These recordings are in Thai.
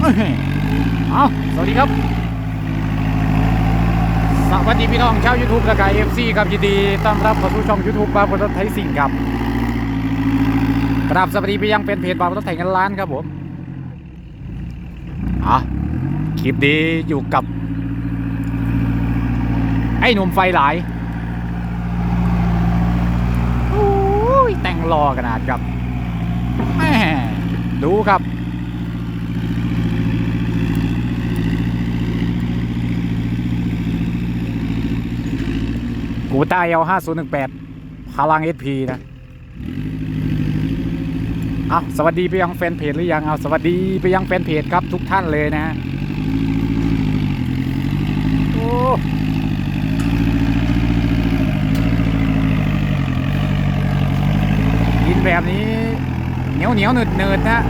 เอาสวัสดีครับ สวัสดีพี่น้องชาว YouTube และกายเอฟซีครับยินดีต้อนรับเข้าสู่ช่อง YouTube บาร์บรถไทยสิงครับกราบสวัสดีไปยังเป็นเพจบาร์บรถไทยเงินล้านครับผมอะคลิปดีอยู่กับ ไอ้หนุ่มไฟหลายโอ้ยแต่งรอขนาดครับแม่ดูครับ กูตาเอลห้า5018พลัง SP นะ เอาสวัสดีไปยังแฟนเพจหรือยัง เอาสวัสดีไปยังแฟนเพจครับทุกท่านเลยนะฮะโอ้กินแบบนี้ เหนียวเหนียวหนืดหนืดนะ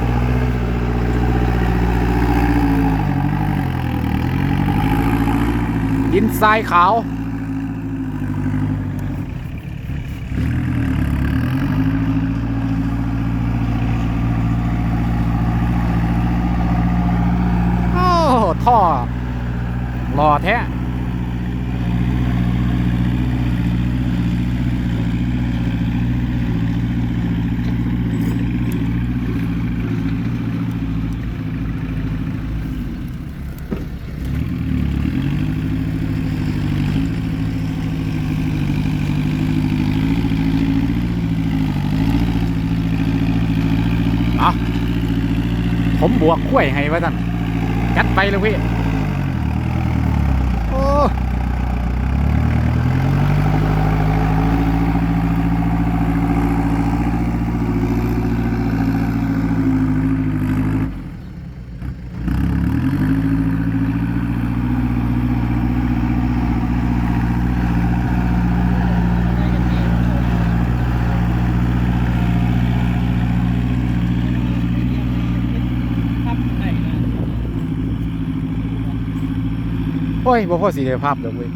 ดินทรายขาว โอ้ ท่อหล่อแท้เอาผมบวกกล้วยให้ไว้ท่าน กัดไปเลยพี่โอ้โอ้ยบ่พอสีเดียภาพเลยเว้ย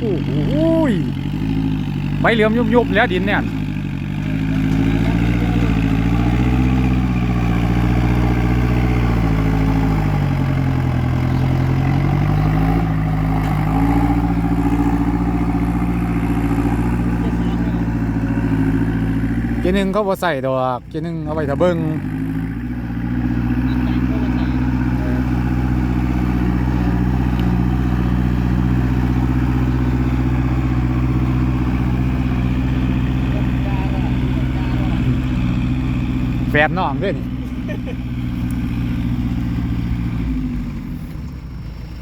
โอ้โหยใบเหลือมยุบๆแล้วดินเนี่ย หนึ่งเขาบ่ใส่ดอกเกียร์หนึ่งเอาไว้ถ้าเบิ้งแฟนน้องด้วยนี่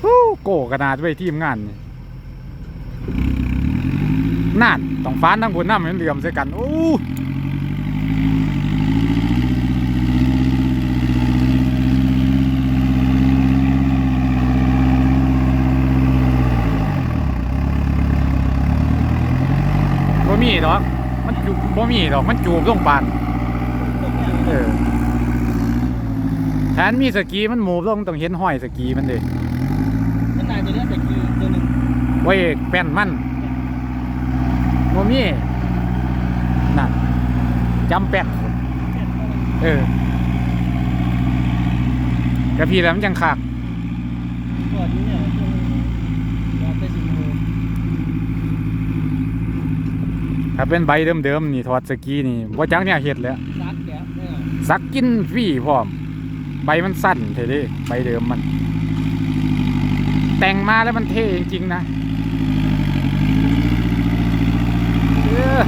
ฮู้โก้ขนาดไว้ทีมงานนี่นั่นต้องฟ้านทั้งบนน้ำมันเหลื่อมใส่กัน โอ้ บ่มีดอก มันจูบบ่มีดอก มันจูบลงปานเออแทนมีสกีมันหมูบลงต้องเห็นห้อยสกีมันเด้ข้างในตัวนี้แต่คือตัวหนึ่งไว้แป้นมันบ่มีนั่น จำแป้นเออกระพี่แล้วมันจังคักตัวนี้เนี่ยตัวนึงยาเป็นสิบโมงถ้าเป็นใบเดิมๆนี่ถอดสกีนี่บ่าจังเนี่ยเฮ็ดแล้วซักแกะเนี่ยสักกินฟรีพร้อม ใบมันสั้นเท่ดิใบเดิมมัน แต่งมาแล้วมันเท่จริงๆนะเออ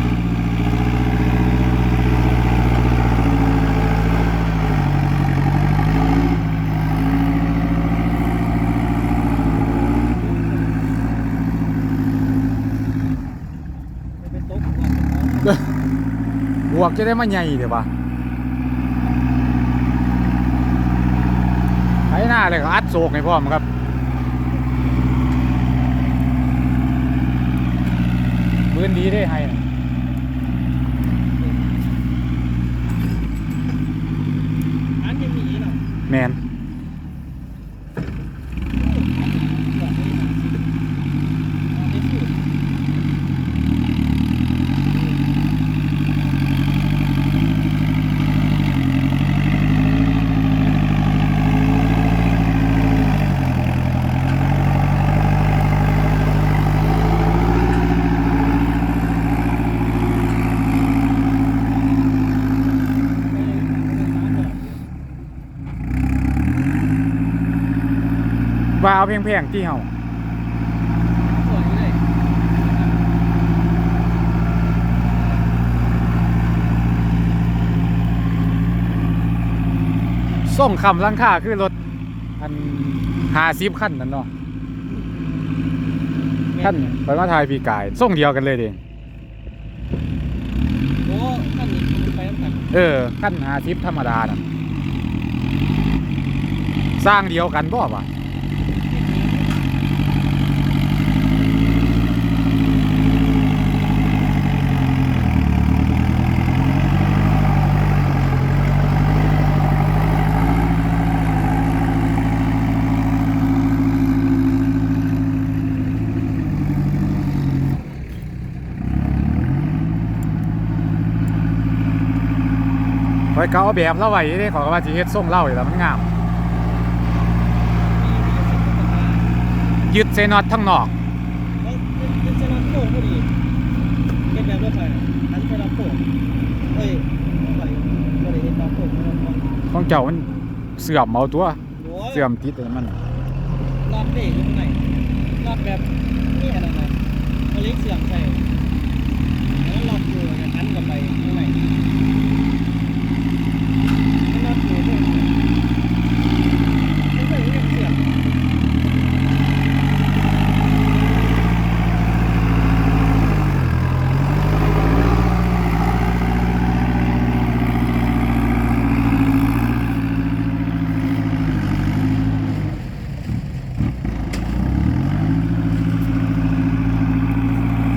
ไม่เป็นโต๊ะก่อนเป็นโต๊ะ บวก จะได้มาใหญ่เดี๋ยววะไอ้หน้าเลยก็อัดโศกให้พร้อมครับปืนดีได้ให้นะอันยังมีเนาะแมน เว่าเอาแพงๆที่เฮาสวยอยู่เลยส่งคำลังค่าคือรถ อัน50คันนั่นเนาะคันไปมาถ่ายปีกายส่งเดียวกันเลยเดิโอ้ท่านนี้ไปน้ำกันเออคัน50ธรรมดาน่ะสร้างเดียวกันบ่วะ อยเกาเอาแบบเล่าไว้เด้ขอยก็ว่าสิเฮ็ดส่งเล่าอยู่แล้วมันงาม ยึดเซน็อตทั้งนอกแล้วเป็นเซนต์โค้งพอดีเป็นแบบรถไฟนะอันเซนต์โค้งเฮ้ยรถไฟบริเวณตามโค้งมันมันของเจ้ามันเสื่อมเอาตัวโอ้ยเสื่อมติดอันนั้นมันรอบเบรกอยู่ข้างในรอบแบบนี่อะไรนะเอาเล็กเสื่อมใส่แล้วรอบอยู่เนี่ยอันกับไปข้างในแล้วรอบอยู่ด้วยไม่ใช่เรื่องเสื่อม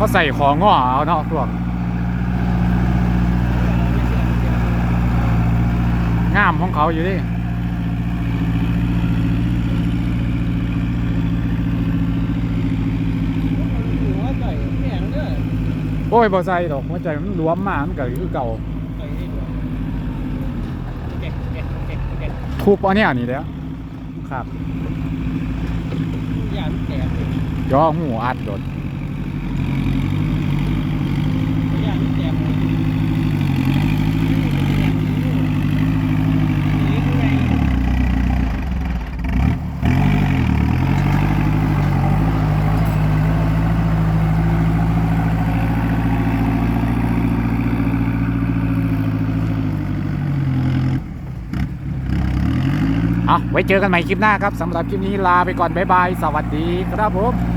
เขาใส่ของง้อเอาเนาะพวกงามของเขาอยู่ดิหัวไก่แข็งเด้อโอ้ยบ่ใส่ดอกหัวใจมันรวมมามันก็คือเก่าไก่นี่ด้วยเก็บเก็บเก็บเก็บทุบเอาเนี่ยนี่แหล้วครับยานแตกเลยย่อหูอัดโดด ยานแตกเลยนี่คือไง ไว้เจอกันใหม่คลิปหน้าครับสำหรับคลิปนี้ลาไปก่อนบ๊ายบาย สวัสดีครับผม